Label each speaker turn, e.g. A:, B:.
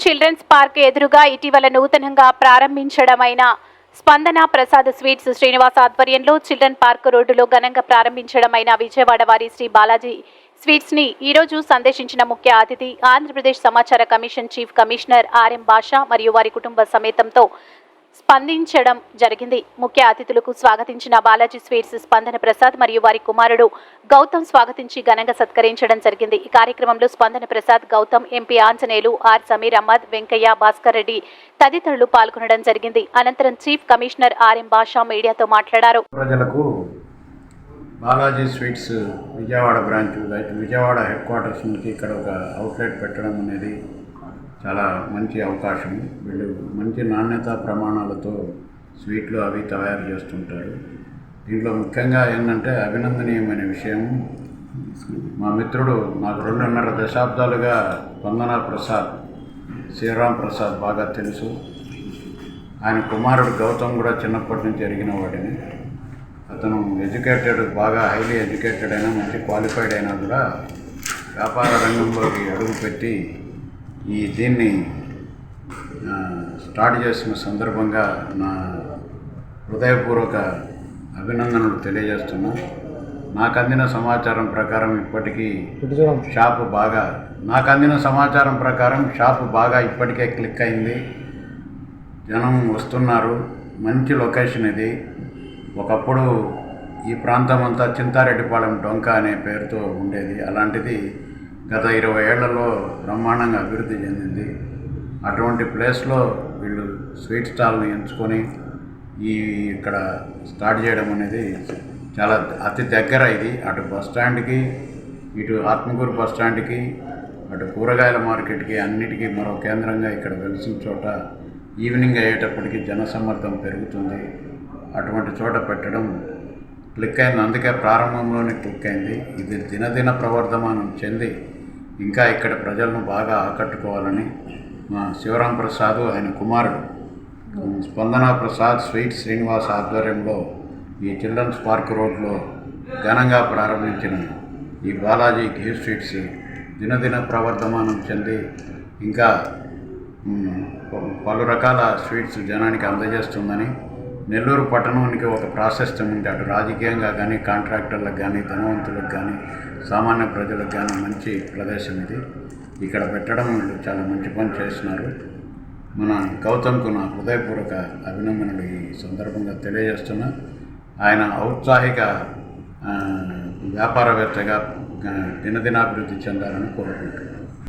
A: Children's park ఎదురుగా ఇటీవల నూతనంగా ప్రారంభించడమైన స్పందన ప్రసాద్ స్వీట్స్ శ్రీనివాస్ ఆధ్వర్యంలో చిల్డ్రన్ పార్క్ రోడ్డులో ఘనంగా ప్రారంభించడమైన విజయవాడ వారి శ్రీ బాలాజీ స్వీట్స్ని ఈ రోజు సందర్శించిన ముఖ్య అతిథి ఆంధ్రప్రదేశ్ సమాచార commission chief commissioner RM Basha మరియు వారి కుటుంబ సమేతంతో స్పందించడం జరిగింది. ముఖ్య అతిథులకు స్వాగతించిన బాలాజీ స్వీట్స్ స్పందన ప్రసాద్ మరియు వారి కుమారుడు గౌతమ్ స్వాగతించి ఘనంగా సత్కరించడం జరిగింది. ఈ కార్యక్రమంలో స్పందన ప్రసాద్ గౌతమ్ ఎంపీ ఆంజనేయులు ఆర్ సమీర్ అహ్మద్ వెంకయ్య భాస్కర్ రెడ్డి తదితరులు పాల్గొనడం జరిగింది. అనంతరం చీఫ్ కమిషనర్ ఆర్ఎం బాషా మీడియాతో మాట్లాడారు.
B: ప్రజలకు Balaji sweets Vijayawada branch Vijayawada headquarters నుంచి ఇక్కడ ఒక అవుట్లెట్ పెట్టడం అనేది చాలా మంచి అవకాశం. వీళ్ళు మంచి నాణ్యత ప్రమాణాలతో స్వీట్లు అవి తయారు చేస్తుంటారు. దీంట్లో ముఖ్యంగా ఏంటంటే అభినందనీయమైన విషయం మా మిత్రుడు నాకు రెండున్నర దశాబ్దాలుగా వందనా ప్రసాద్ శ్రీరామ్ ప్రసాద్ బాగా తెలుసు. ఆయన కుమారుడు గౌతమ్ కూడా చిన్నప్పటి నుంచి ఎరిగిన వాడిని. అతను ఎడ్యుకేటెడ్ బాగా హైలీ ఎడ్యుకేటెడ్ అయినా మంచి క్వాలిఫైడ్ అయినా కూడా వ్యాపార రంగంలోకి అడుగుపెట్టి ఈ దీన్ని స్టార్ట్ చేసిన సందర్భంగా నా హృదయపూర్వక అభినందనలు తెలియజేస్తున్నా. నాకు అందిన సమాచారం ప్రకారం ఇప్పటికీ షాపు బాగా నాకు అందిన సమాచారం ప్రకారం షాపు బాగా ఇప్పటికే క్లిక్ అయింది. జనం వస్తున్నారు. మంచి లొకేషన్ ఇది. ఒకప్పుడు ఈ ప్రాంతం అంతా చింతారెడ్డిపాలెం డొంక అనే పేరుతో ఉండేది. అలాంటిది గత ఇరవై ఏళ్ళలో బ్రహ్మాండంగా అభివృద్ధి చెందింది. అటువంటి ప్లేస్లో వీళ్ళు స్వీట్ స్టాల్ని ఎంచుకొని ఈ ఇక్కడ స్టార్ట్ చేయడం అనేది చాలా అతి దగ్గర ఇది. అటు బస్ స్టాండ్కి ఇటు ఆత్మకూరు బస్ స్టాండ్కి అటు కూరగాయల మార్కెట్కి అన్నిటికీ మరో కేంద్రంగా ఇక్కడ వెలిసిన చోట ఈవినింగ్ అయ్యేటప్పటికి జనసమ్మర్దం పెరుగుతుంది. అటువంటి చోట పెట్టడం క్లిక్ అయింది. అందుకే ప్రారంభంలోనే క్లిక్ అయింది. ఇది దినదిన ప్రవర్ధమానం చెంది ఇంకా ఇక్కడ ప్రజలను బాగా ఆకట్టుకోవాలని మా శివరాం ప్రసాద్ ఆయన కుమారుడు. స్పందన ప్రసాద్ స్వీట్ శ్రీనివాస్ ఆధ్వర్యంలో ఈ చిల్డ్రన్స్ పార్క్ రోడ్లో ఘనంగా ప్రారంభించిన ఈ బాలాజీ ఘీ స్వీట్స్ దినదిన ప్రవర్ధమానం చెంది ఇంకా పలు రకాల స్వీట్స్ జనానికి అందజేస్తుందని నెల్లూరు పట్టణానికి ఒక ప్రాశస్త్యం ఉంది అటు రాజకీయంగా కానీ కాంట్రాక్టర్లకు కానీ ధనవంతులకు కానీ సామాన్య ప్రజలకు కానీ మంచి ప్రదేశం ఇది. ఇక్కడ పెట్టడం వీళ్ళు చాలా మంచి పని చేస్తున్నారు. మన గౌతమ్కు నా హృదయపూర్వక అభినందనలు ఈ సందర్భంగా తెలియజేస్తున్నా. ఆయన ఔత్సాహిక వ్యాపారవేత్తగా దినదినాభివృద్ధి చెందాలని కోరుకుంటున్నాను.